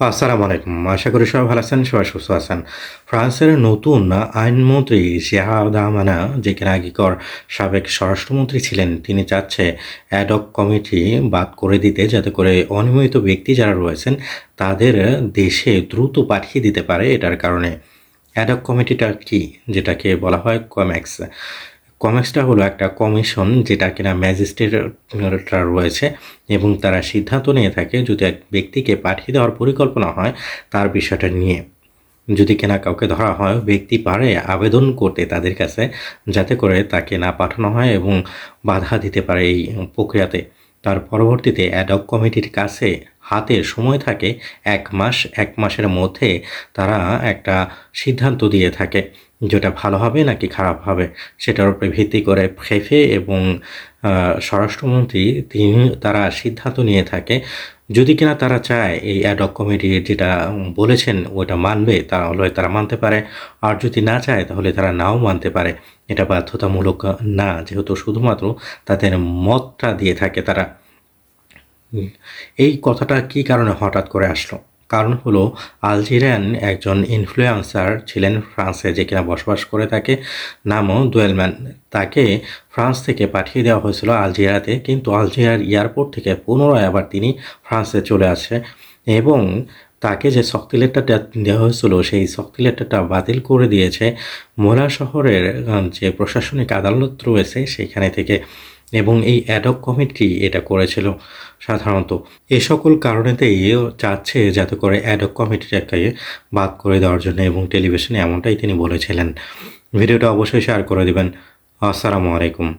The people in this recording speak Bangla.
আসসালামু আলাইকুম। আশা করি সবাই ভালো আছেন, সবাই সুস্থ আছেন। ফ্রান্সের নতুন আইনমন্ত্রী জিয়াদামানা যে কিনা আগেকর সাবেক স্বরাষ্ট্রমন্ত্রী ছিলেন, তিনি চাচ্ছে অ্যাডক কমিটি বাদ করে দিতে, যাতে করে অনিয়মিত ব্যক্তি যারা রয়েছেন, তাদের দেশে দ্রুত পাঠিয়ে দিতে পারে, এটার কারণে। অ্যাডক কমিটিটা কি, যেটাকে বলা হয় কমেক্স কমেক্সটা হলো একটা কমিশন যেটা কিনা ম্যাজিস্ট্রেটরা রয়েছে এবং তারা সিদ্ধান্ত নিয়ে থাকে যদি এক ব্যক্তিকে পাঠিয়ে দেওয়ার পরিকল্পনা হয় তার বিষয়টা নিয়ে। যদি কিনা কাউকে ধরা হয়, ব্যক্তি পারে আবেদন করতে তাদের কাছে যাতে করে তাকে না পাঠানো হয় এবং বাধা দিতে পারে এই প্রক্রিয়াতে। তার পরবর্তীতে অ্যাডক কমিটির কাছে হাতে সময় থাকে, এক মাস, এক মাসের মধ্যে তারা একটা সিদ্ধান্ত দিয়ে থাকে যেটা ভালো হবে নাকি খারাপ হবে। সেটার উপরে ভিত্তি করে ফেফে এবং স্বরাষ্ট্রমন্ত্রী তিনি তারা সিদ্ধান্ত নিয়ে থাকে। যদি কিনা তারা চায় এই অ্যাডক কমিটি যেটা বলেছেন ওটা মানবে, তাহলে তারা মানতে পারে। আর যদি না চায়, তাহলে তারা নাও মানতে পারে। এটা বাধ্যতামূলক না, যেহেতু শুধুমাত্র তাদের মতটা দিয়ে থাকে তারা। এই কথাটা কি কারণে হঠাৎ করে আসলো? কারণ হলো আলজেরিয়ান একজন ইনফ্লুয়েন্সার ছিলেন ফ্রান্সে যে কিনা বসবাস করে থাকে, নামও দোয়েলম্যান। তাকে ফ্রান্স থেকে পাঠিয়ে দেওয়া হয়েছিল আলজেরিয়াতে কিন্তু আলজেরিয়ার এয়ারপোর্ট থেকে পুনরায় আবার তিনি ফ্রান্সে চলে আসে এবং তাকে যে শক্তি লেটারটা দেওয়া হয়েছিল, সেই শক্তি লেটারটা বাতিল করে দিয়েছে। মোলা শহরের যে প্রশাসনিক আদালত রয়েছে, সেখানে থেকে এবং এই অ্যাডক কমিটি এটা করেছিল। সাধারণত এ সকল কারণেতেই চাচ্ছে যাতে করে অ্যাডক কমিটিটাকে বাদ করে দেওয়ার জন্য এবং টেলিভিশনে এমনটাই তিনি বলেছিলেন। ভিডিওটা অবশ্যই শেয়ার করে দেবেন। আসসালামু আলাইকুম।